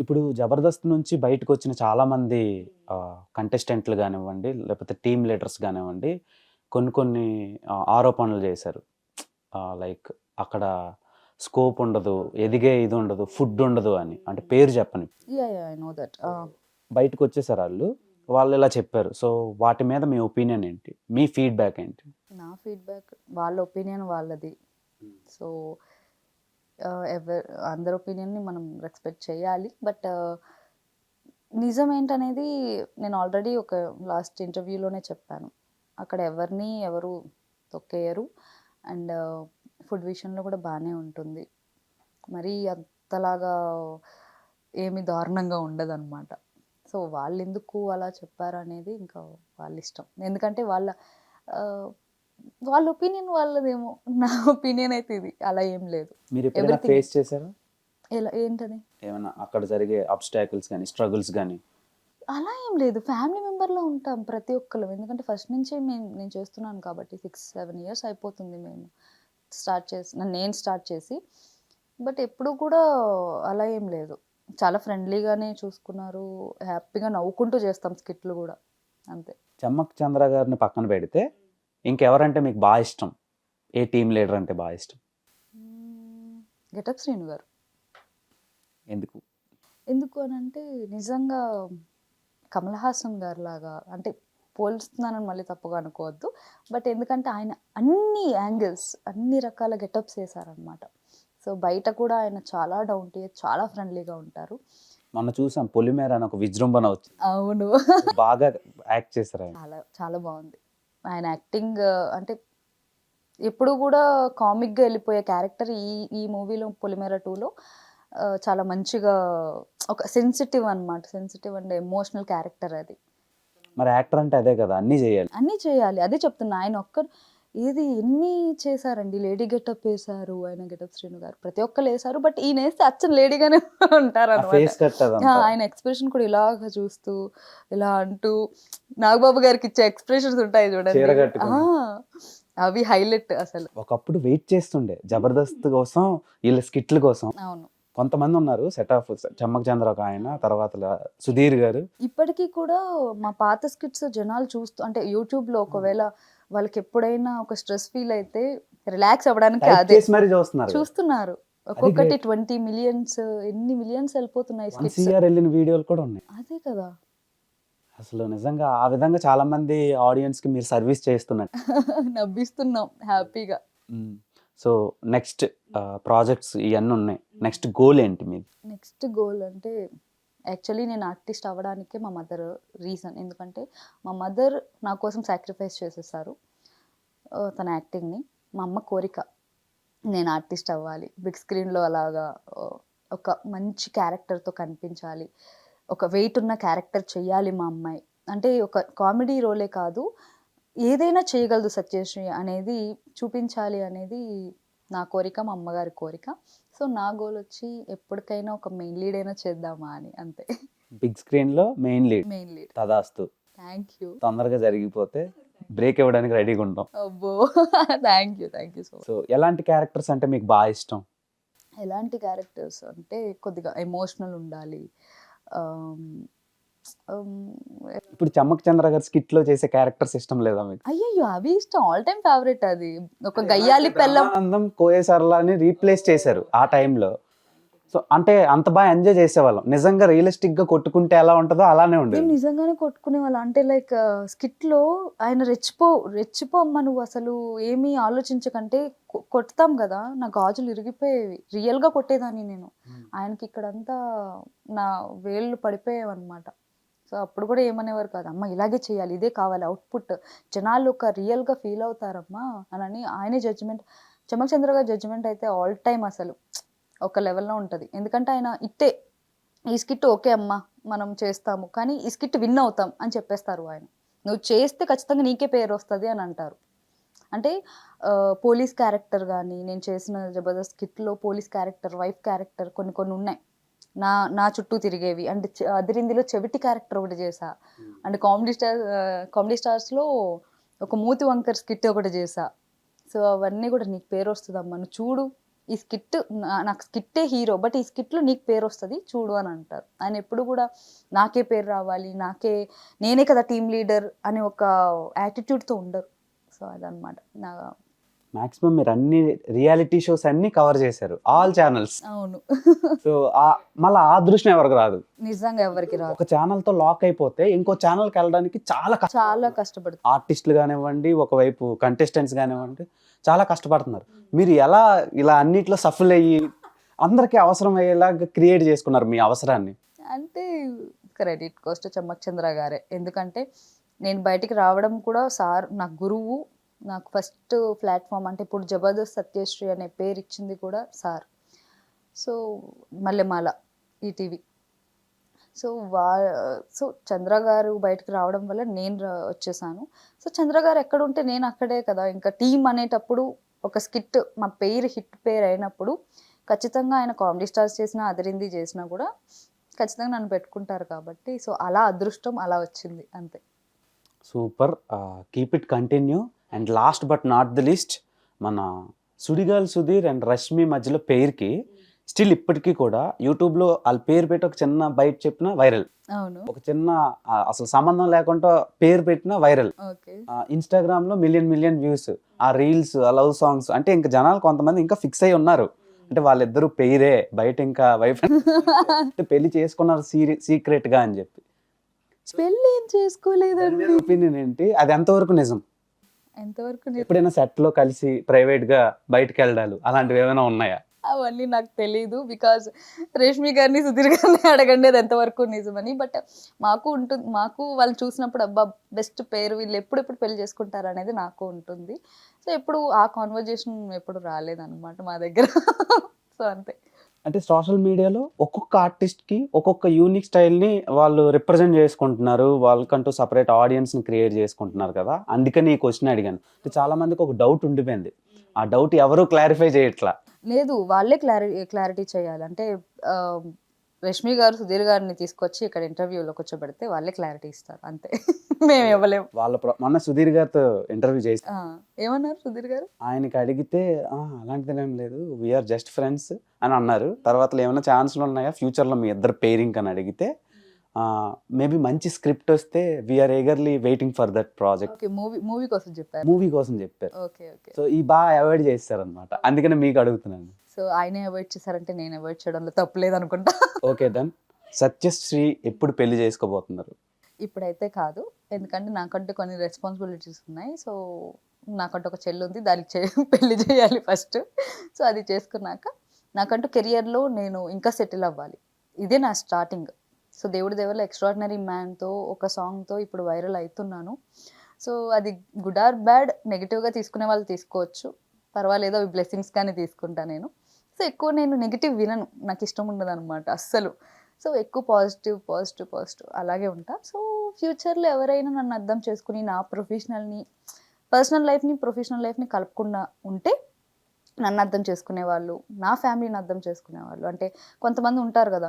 ఇప్పుడు జబర్దస్త్ నుంచి బయటకు వచ్చిన చాలా మంది కంటెస్టెంట్లు కానివ్వండి లేకపోతే టీమ్ లీడర్స్ కానివ్వండి కొన్ని కొన్ని ఆరోపణలు చేశారు. లైక్ అక్కడ స్కోప్ ఉండదు ఎదిగే ఇది ఉండదు ఫుడ్ ఉండదు అని. అంటే పేరు చెప్పని. దట్ బయటకు వచ్చేసారు వాళ్ళు వాళ్ళు ఇలా చెప్పారు. సో వాటి మీద మీ ఒపీనియన్ ఏంటి? మీ ఫీడ్బ్యాక్ ఏంటి? నా ఫీడ్బ్యాక్ వాళ్ళ ఒపీనియన్ వాళ్ళది. సో Uh, ఎవరు అందరి ఒపీనియన్ని మనం రెస్పెక్ట్ చేయాలి. బట్ uh, నిజం ఏంటనేది నేను ఆల్రెడీ ఒక లాస్ట్ ఇంటర్వ్యూలోనే చెప్పాను. అక్కడ ఎవరిని ఎవరు తొక్కేయరు. అండ్ ఫుడ్ uh, విషయంలో కూడా బాగానే ఉంటుంది. మరీ అంతలాగా ఏమి దారుణంగా ఉండదు అనమాట సో వాళ్ళు ఎందుకు అలా చెప్పారు అనేది ఇంకా వాళ్ళ ఇష్టం ఎందుకంటే వాళ్ళ వాళ్ళ ఒపీనియన్ వాళ్ళదేమో. నా ఒపీనియన్ అయితే ఇది. అలా ఏం లేదు. మీరు ఎప్పుడైనా Everything. ఫేస్ చేశారా? ఎలా ఏంటది? ఏమైనా అక్కడ జరిగే అబ్స్టాకిల్స్ కానీ స్ట్రగుల్స్ కానీ అలా ఏం లేదు. ఫ్యామిలీ మెంబర్లో ఉంటాం ప్రతి ఒక్కరు ఎందుకంటే ఫస్ట్ నుంచి మేము నేను చేస్తున్నాను కాబట్టి సిక్స్ సెవెన్ ఇయర్స్ అయిపోతుంది మేము స్టార్ట్ చేసి నన్ను నేను స్టార్ట్ చేసి. బట్ ఎప్పుడు కూడా అలా ఏం లేదు. చాలా ఫ్రెండ్లీగానే చూసుకున్నారు. హ్యాపీగా నవ్వుకుంటూ చేస్తాం స్కిట్లు కూడా. అంతే. చమ్మక్ చంద్ర గారిని పక్కన పెడితే ఇంకెవరంటే మీకు బాగా ఇష్టం? ఏ టీమ్ లీడర్ అంటే బాగా ఇష్టం? గెటప్ శ్రీను గారు. ఎందుకు? ఎందుకు అని అంటే నిజంగా కమల్ హాసన్ గారు లాగా అంటే పోల్స్తున్నానని మళ్ళీ తప్పుగా అనుకోవద్దు. బట్ ఎందుకంటే ఆయన అన్ని యాంగిల్స్ అన్ని రకాల గెటప్స్ వేశారనమాట సో బయట కూడా ఆయన చాలా డౌన్ టు చాలా ఫ్రెండ్లీగా ఉంటారు. మొన్న చూసాం పొలిమేర అని ఒక విజృంభణ వచ్చింది. అవును. బాగా యాక్ట్ చేశారు చాలా చాలా బాగుంది. ఆయన యాక్టింగ్ అంటే ఎప్పుడు కూడా కామిక్గా వెళ్ళిపోయే క్యారెక్టర్ ఈ ఈ మూవీలో పొలిమేర టూలో చాలా మంచిగా ఒక సెన్సిటివ్ అన్నమాట. సెన్సిటివ్ అండ్ ఎమోషనల్ క్యారెక్టర్ అది. మరి యాక్టర్ అంటే అదే కదా అన్నీ చేయాలి. అన్నీ చేయాలి. అదే చెప్తున్నా ఆయన ఒక్క ఏది ఎన్ని చేశారండి? లేడీ గెటప్ వేశారు ఆయన గెటప్ శ్రీను గారు. ప్రతి ఒక్కరు వేశారు బట్ ఈయన వేస్తే అచ్చం లేడీగానే ఉంటారు ఆయన ఎక్స్ప్రెషన్ కూడా ఇలాగ చూస్తూ ఇలా అంటూ నాగబాబు గారికి ఇచ్చే ఎక్స్ప్రెషన్స్ ఉంటాయి చూడండి. అవి హైలైట్ అసలు. ఒకప్పుడు వెయిట్ చేస్తుండే జబర్దస్త్ కోసం వీళ్ళ స్కిట్ల కోసం. అవును. కొంతమంది ఉన్నారు సెట్ ఆఫ్ చమ్మక్ చంద్ర ఒక ఆయన తర్వాత సుధీర్ గారు. ఇప్పటికీ కూడా మా పాత స్కిట్స్ జనాలు చూస్తూ అంటే యూట్యూబ్లో ఒకవేళ వాళ్ళకి ఎప్పుడైనా ఒక స్ట్రెస్ ఫీల్ అయితే రిలాక్స్ అవ్వడానికి అదే చూస్తున్నారు. చూస్తున్నారు. ఒక్కొక్కటి. ట్వంటీ మిలియన్స్ ఎన్ని మిలియన్స్ వెళ్ళిపోతున్నాయి వెళ్ళిన వీడియోలు కూడా ఉన్నాయి. అదే కదా. అసలు నిజంగా ఆ విధంగా చాలా మంది ఆడియన్స్కి మీరు సర్వీస్ చేస్తున్నట్టు. నవ్విస్తున్నాం హ్యాపీగా. సో నెక్స్ట్ ప్రాజెక్ట్స్ ఇవన్నీ ఉన్నాయి. నెక్స్ట్ గోల్ ఏంటి మీది నెక్స్ట్ గోల్ అంటే యాక్చువల్లీ నేను ఆర్టిస్ట్ అవ్వడానికే మా మదర్ రీజన్. ఎందుకంటే మా మదర్ నా కోసం సాక్రిఫైస్ చేసేసారు తన యాక్టింగ్ని. మా అమ్మ కోరిక నేను ఆర్టిస్ట్ అవ్వాలి. బిగ్ స్క్రీన్లో అలాగా ఒక మంచి క్యారెక్టర్తో కనిపించాలి. ఒక వెయిట్ ఉన్న క్యారెక్టర్ చేయాలి మా అమ్మాయి. అంటే ఒక కామెడీ రోలే కాదు ఏదైనా చేయగలదు సత్యశ్రీ అనేది చూపించాలి అనేది నా కోరిక మా అమ్మగారి కోరిక. సో నా గోల్ వచ్చి ఎప్పటికైనా ఒక మెయిన్ లీడ్ అయినా చేద్దామా అని అంతే. బిగ్ స్క్రీన్లో మెయిన్ లీడ్ మెయిన్ లీడ్ తదాస్తు. థ్యాంక్ యూ తొందరగా జరిగిపోతే బ్రేక్ ఇవ్వడానికి రెడీగా ఉంటాం. అబ్బో. Thank you thank you so so ఎలాంటి క్యారెక్టర్స్ అంటే మీకు బాగా ఇష్టం? ఎలాంటి క్యారెక్టర్స్ అంటే కొద్దిగా ఎమోషనల్ ఉండాలి. ఇప్పుడు చమ్మక్ చంద్ర గారి స్కిట్లో చేసే క్యారెక్టర్స్ ఇష్టం లేదా మీకు? అయ్యయ్యో అవి ఇష్టం. ఆల్ టైమ్ ఫేవరెట్ అది. ఒక గయ్యాలి పెళ్ళం. ఆనందం కోయేసర్లాని రీప్లేస్ చేశారు ఆ టైంలో సో అంటే అంత బాగా ఎంజాయ్ చేసేవాళ్ళం. నిజంగా రియలిస్టిక్గా కొట్టుకుంటే ఎలా ఉంటుందో అలానే మేము ఉండేది. నిజంగానే కొట్టుకునే వాళ్ళం అంటే లైక్ స్కిట్లో ఆయన రెచ్చిపో రెచ్చిపో అమ్మ నువ్వు అసలు ఏమీ ఆలోచించకంటే కొ- కొడతాం కదా. నా గాజులు ఇరిగిపోయేవి. రియల్గా కొట్టేదాన్ని నేను. ఆయనకి ఇక్కడంతా నా వేళ్ళు పడిపోయేవి అనమాట సో అప్పుడు కూడా ఏమనేవారు కాదు అమ్మ ఇలాగే చేయాలి ఇదే కావాలి అవుట్పుట్ జనాలు ఒక రియల్గా ఫీల్ అవుతారమ్మా అని ఆయనే జడ్జిమెంట్ చమక్ చంద్ర గారి జడ్జిమెంట్ అయితే ఆల్ టైమ్ అసలు ఒక లెవెల్లో ఉంటుంది. ఎందుకంటే ఆయన ఇట్టే ఈ స్కిట్ ఓకే అమ్మా మనం చేస్తాము కానీ ఈ స్కిట్ విన్ అవుతాం అని చెప్పేస్తారు ఆయన. నువ్వు చేస్తే ఖచ్చితంగా నీకే పేరు వస్తుంది అని అంటారు. అంటే పోలీస్ క్యారెక్టర్ కానీ నేను చేసిన జబర్దస్త్ స్కిట్లో పోలీస్ క్యారెక్టర్ వైఫ్ క్యారెక్టర్ కొన్ని కొన్ని ఉన్నాయి. నా నా చుట్టూ తిరిగేవి. అండ్ అదిరిందిలో చెవిటి క్యారెక్టర్ ఒకటి చేసా అండ్ కామెడీ స్టార్ కామెడీ స్టార్స్లో ఒక మూతి వంకర్ స్కిట్ ఒకటి చేసా సో అవన్నీ కూడా నీకు పేరు వస్తుందమ్మా. నువ్వు చూడు. ఈ స్కిట్ నాకు స్కిట్టే హీరో. బట్ ఈ స్కిట్లో నీకు పేరు వస్తుంది. చూడు అని అంటారు. ఆయన ఎప్పుడు కూడా నాకే పేరు రావాలి. నాకే నేనే కదా టీం లీడర్ అనే ఒక యాటిట్యూడ్తో ఉండరు. సో అదనమాట నా మాక్సిమం మీరు అన్ని రియాలిటీ షోస్ అన్ని కవర్ చేశారు. ఆల్ ఛానల్స్ అవును. సో మళ్ళీ ఆ అదృష్టం ఎవరికి రాదు? నిజంగా ఎవరికి రాదు. ఒక ఛానల్తో లాక్ అయిపోతే ఇంకో ఛానల్కి వెళ్ళడానికి చాలా చాలా కష్టపడుతుంది ఆర్టిస్టులు కానివ్వండి ఒకవైపు కంటెస్టెంట్స్ కానివ్వండి చాలా కష్టపడుతున్నారు. మీరు ఎలా ఇలా అన్నిట్లో సఫల్ అయ్యి అందరికీ అవసరం అయ్యేలాగా క్రియేట్ చేసుకున్నారు మీ అవసరాన్ని? అంటే క్రెడిట్ కోస్ట్ చమ్మక్ చంద్ర గారే. ఎందుకంటే నేను బయటికి రావడం కూడా సార్ నా గురువు నాకు ఫస్ట్ ప్లాట్ఫామ్ అంటే ఇప్పుడు జబర్దస్త్ సత్యశ్రీ అనే పేరు ఇచ్చింది కూడా sir. So Mallemala ETV. So వా సో చంద్ర గారు బయటకు రావడం వల్ల నేను వచ్చేసాను. సో చంద్ర గారు ఎక్కడ ఉంటే నేను అక్కడే కదా. ఇంకా టీం అనేటప్పుడు ఒక స్కిట్ మా పేరు హిట్ పేరు అయినప్పుడు ఖచ్చితంగా ఆయన కామెడీ స్టార్స్ చేసినా అదిరింది చేసినా కూడా ఖచ్చితంగా నన్ను పెట్టుకుంటారు కాబట్టి. సో అలా అదృష్టం అలా వచ్చింది. అంతే. Super. Keep it continue and last but not the least మన సుడిగాల్ సుధీర్ అండ్ రష్మి మధ్యలో పేరుకి స్టిల్ ఇప్పటికీ కూడా యూట్యూబ్లో వాళ్ళ పేరు పెట్టి ఒక చిన్న బయట చెప్పిన వైరల్. ఒక చిన్న అసలు సంబంధం లేకుండా పేరు పెట్టిన వైరల్. ఓకే. ఇన్స్టాగ్రామ్లో మిలియన్ మిలియన్ వ్యూస్ ఆ రీల్స్ ఆ లవ్ సాంగ్స్ అంటే ఇంకా జనాలు కొంతమంది ఇంకా ఫిక్స్ అయి ఉన్నారు. అంటే వాళ్ళిద్దరూ పేరే బయట ఇంకా వైఫ్. అంటే పెళ్ళి చేసుకున్నారు సీక్రెట్గా అని చెప్పి. పెళ్ళి ఏం చేసుకోలేదండి? ఒపీనియన్ ఏంటి? అది ఎంతవరకు నిజం? ఎంతవరకు ఎప్పుడైనా సెట్లో కలిసి ప్రైవేట్గా బయటకు వెళ్ళడాలు అలాంటివి ఏమైనా ఉన్నాయా? అవన్నీ నాకు తెలీదు బికాజ్ రేష్మి గారిని సుధీర్ గారిని అడగండి అది ఎంతవరకు నిజమని. బట్ మాకు ఉంటుంది మాకు వాళ్ళు చూసినప్పుడు అబ్బా బెస్ట్ పేరు వీళ్ళు ఎప్పుడెప్పుడు పెళ్ళి చేసుకుంటారు అనేది నాకు ఉంటుంది. సో ఎప్పుడు ఆ కాన్వర్జేషన్ ఎప్పుడు రాలేదన్నమాట మా దగ్గర. సో అంతే. అంటే సోషల్ మీడియాలో ఒక్కొక్క ఆర్టిస్ట్కి ఒక్కొక్క యూనిక్ స్టైల్ని వాళ్ళు రిప్రజెంట్ చేసుకుంటున్నారు. వాళ్ళకంటూ సపరేట్ ఆడియన్స్ని క్రియేట్ చేసుకుంటున్నారు కదా. అందుకని ఈ క్వశ్చన్ అడిగాను. అంటే చాలామందికి ఒక డౌట్ ఉండిపోయింది. ఆ డౌట్ ఎవరు క్లారిఫై చేయట్లా? లేదు వాళ్ళే క్లారి క్లారిటీ చేయాలి. అంటే రష్మి గారు సుధీర్ గారిని తీసుకొచ్చి ఇక్కడ ఇంటర్వ్యూలో కూర్చోబెడితే వాళ్ళే క్లారిటీ ఇస్తారు. అంతే. మేము ఇవ్వలేము. వాళ్ళ మొన్న సుధీర్ గారితో ఇంటర్వ్యూ చేసి ఏమన్నారు సుధీర్ గారు? ఆయనకి అడిగితే "ఆ, అలాంటిది ఏం లేదు వీఆర్ జస్ట్ ఫ్రెండ్స్ అని అన్నారు. తర్వాత ఏమైనా ఛాన్స్లు ఉన్నాయా? ఫ్యూచర్లో మీ ఇద్దరు పేరింగ్ అని అడిగితే మేబీ మంచి స్క్రిప్ట్ వస్తే we're eagerly waiting for that project movie movie కోసం చెప్పారు. మూవీ కోసం చెప్పారు. Okay okay. సో ఈ బాగా అవాయిడ్ చేస్తారనమాట అందుకనే మీకు అడుగుతున్నాను. సో ఆయనే అవాయిడ్ చేశారంటే నేను అవాయిడ్ చేయడంలో తప్పులేదు అనుకుంటా ఓకే దెన్ సత్యశ్రీ ఎప్పుడు పెళ్ళి చేసుకోబోతున్నారు? ఇప్పుడైతే కాదు. ఎందుకంటే నాకంటూ కొన్ని రెస్పాన్సిబిలిటీస్ ఉన్నాయి. సో నాకంటే ఒక చెల్లి ఉంది. దానికి చే పెళ్ళి చేయాలి ఫస్ట్ సో అది చేసుకున్నాక నాకంటూ కెరియర్లో నేను ఇంకా సెటిల్ అవ్వాలి. ఇదే నా స్టార్టింగ్ సో దేవుడి దేవుళ్ళ ఎక్స్ట్రాడినరీ మ్యాన్తో ఒక సాంగ్తో ఇప్పుడు వైరల్ అవుతున్నాను సో అది గుడ్ ఆర్ బ్యాడ్ నెగిటివ్గా తీసుకునే వాళ్ళు తీసుకోవచ్చు. పర్వాలేదు అవి బ్లెస్సింగ్స్ కానీ తీసుకుంటా నేను. సో ఎక్కువ నేను నెగిటివ్ వినను. నాకు ఇష్టం ఉండదు అనమాట అస్సలు. సో ఎక్కువ పాజిటివ్ పాజిటివ్ పాజిటివ్ అలాగే ఉంటా. సో ఫ్యూచర్లో ఎవరైనా నన్ను అర్థం చేసుకుని నా ప్రొఫెషనల్ని పర్సనల్ లైఫ్ని ప్రొఫెషనల్ లైఫ్ని కలపకుండా ఉంటే నన్ను అర్థం చేసుకునే వాళ్ళు నా ఫ్యామిలీని అర్థం చేసుకునే వాళ్ళు అంటే కొంతమంది ఉంటారు కదా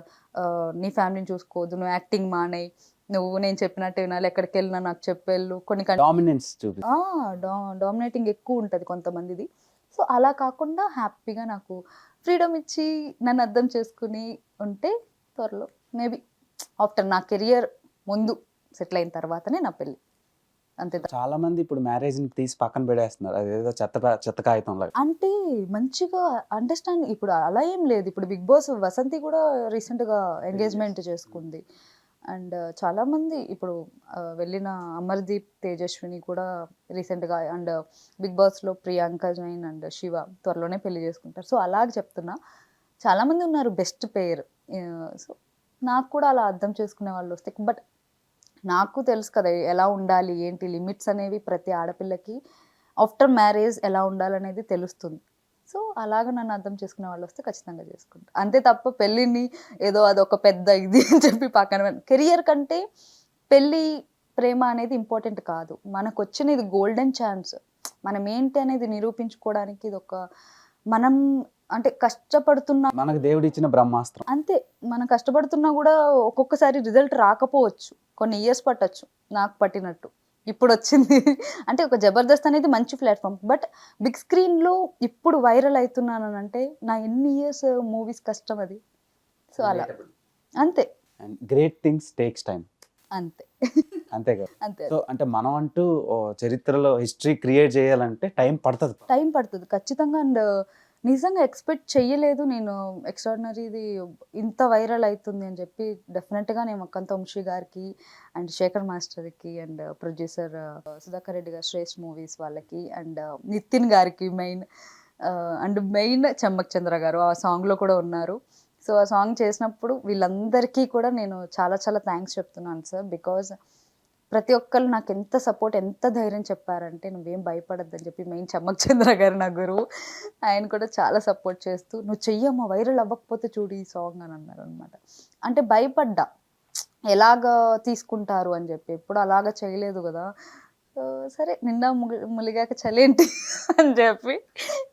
నీ ఫ్యామిలీని చూసుకోవద్దు నువ్వు యాక్టింగ్ మానేయి నువ్వు నేను చెప్పినట్టు వినాలి ఎక్కడికి వెళ్ళినా నాకు చెప్పేళ్ళు కొన్ని కన్- డామినెన్స్ డామినేటింగ్ ఎక్కువ ఉంటుంది కొంతమందిది. సో అలా కాకుండా హ్యాపీగా నాకు ఫ్రీడమ్ ఇచ్చి నన్ను అర్థం చేసుకుని ఉంటే త్వరలో మేబీ ఆఫ్టర్ నా కెరియర్ ముందు సెటిల్ అయిన తర్వాతనే నా పెళ్ళి. అంతే చాలా మంది ఇప్పుడు మ్యారేజ్ని తీసి పక్కన పెడేస్తున్నారు అదేదో చెత్త చెత్త కాగితం లాగా. అంటే మంచిగా అండర్స్టాండ్ ఇప్పుడు అలా ఏం లేదు. ఇప్పుడు బిగ్ బాస్ వసంతి కూడా రీసెంట్గా ఎంగేజ్మెంట్ చేసుకుంది. అండ్ చాలామంది ఇప్పుడు ఆ, వెళ్ళిన అమర్దీప్ తేజస్విని కూడా రీసెంట్గా అండ్ బిగ్ బాస్లో ప్రియాంక జైన్ అండ్ శివ త్వరలోనే పెళ్ళి చేసుకుంటారు. సో అలాగే చెప్తున్నా చాలామంది ఉన్నారు బెస్ట్ పేర్. సో నాకు కూడా అలా అర్థం చేసుకునే వాళ్ళు వస్తే బట్ నాకు తెలుసు కదా ఎలా ఉండాలి ఏంటి లిమిట్స్ అనేవి ప్రతి ఆడపిల్లకి ఆఫ్టర్ మ్యారేజ్ ఎలా ఉండాలనేది తెలుస్తుంది. సో అలాగ నన్ను అర్థం చేసుకునే వాళ్ళు వస్తే ఖచ్చితంగా చేసుకుంటాను అంతే తప్ప పెళ్ళిని ఏదో అదొక పెద్ద ఇది అని చెప్పి పక్కన కెరియర్ కంటే పెళ్ళి ప్రేమ అనేది ఇంపార్టెంట్ కాదు. మనకు వచ్చిన ఇది గోల్డెన్ ఛాన్స్ మనం ఏంటి అనేది నిరూపించుకోవడానికి ఇది ఒక మనం అంటే కష్టపడుతున్నా మనకు దేవుడు ఇచ్చిన బ్రహ్మాస్త్రం. అంతే మనం కష్టపడుతున్నా కూడా ఒక్కొక్కసారి రిజల్ట్ రాకపోవచ్చు. కొన్ని ఇయర్స్ పట్టచ్చు నాకు పట్టినట్టు. ఇప్పుడు వచ్చింది అంటే ఒక జబర్దస్త్ అనేది మంచి ప్లాట్ఫామ్. బట్ బిగ్ స్క్రీన్లో ఇప్పుడు వైరల్ అవుతున్నాను అంటే నా ఎన్ని ఇయర్స్ మూవీస్ కష్టం అది. సో అలా. అంతే. And great things takes time అంతే. అంతే కదా. అంతే సో అంటే మనం అంటూ చరిత్రలో హిస్టరీ క్రియేట్ చేయాలంటే టైం పడుతుంది. టైం పడుతుంది ఖచ్చితంగా. అండ్ నిజంగా ఎక్స్పెక్ట్ చెయ్యలేదు నేను ఎక్స్ట్రాడినరీది ఇంత వైరల్ అవుతుంది అని చెప్పి డెఫినెట్గా నేను మక్కంత వంశీ గారికి అండ్ శేఖర్ మాస్టర్కి అండ్ ప్రొడ్యూసర్ సుధాకర్ రెడ్డి గారు శ్రేష్ మూవీస్ వాళ్ళకి అండ్ నితిన్ గారికి main and main Chammak Chandra గారు ఆ సాంగ్లో కూడా ఉన్నారు. సో ఆ సాంగ్ చేసినప్పుడు వీళ్ళందరికీ కూడా నేను చాలా చాలా థ్యాంక్స్ చెప్తున్నాను సార్. బికాజ్ ప్రతి ఒక్కరు నాకు ఎంత సపోర్ట్ ఎంత ధైర్యం చెప్పారంటే నువ్వేం భయపడద్దని చెప్పి మెయిన్ చమ్మక్ చంద్ర గారు నా గురువు. ఆయన కూడా చాలా సపోర్ట్ చేస్తూ నువ్వు చెయ్యమ్మా వైరల్ అవ్వకపోతే చూడు ఈ సాంగ్ అని అన్నారు అనమాట అంటే భయపడ్డా. ఎలాగ తీసుకుంటారు అని చెప్పి ఎప్పుడు అలాగ చేయలేదు కదా. సరే నిన్న ముగి- ములిగాక చలేంటి అని చెప్పి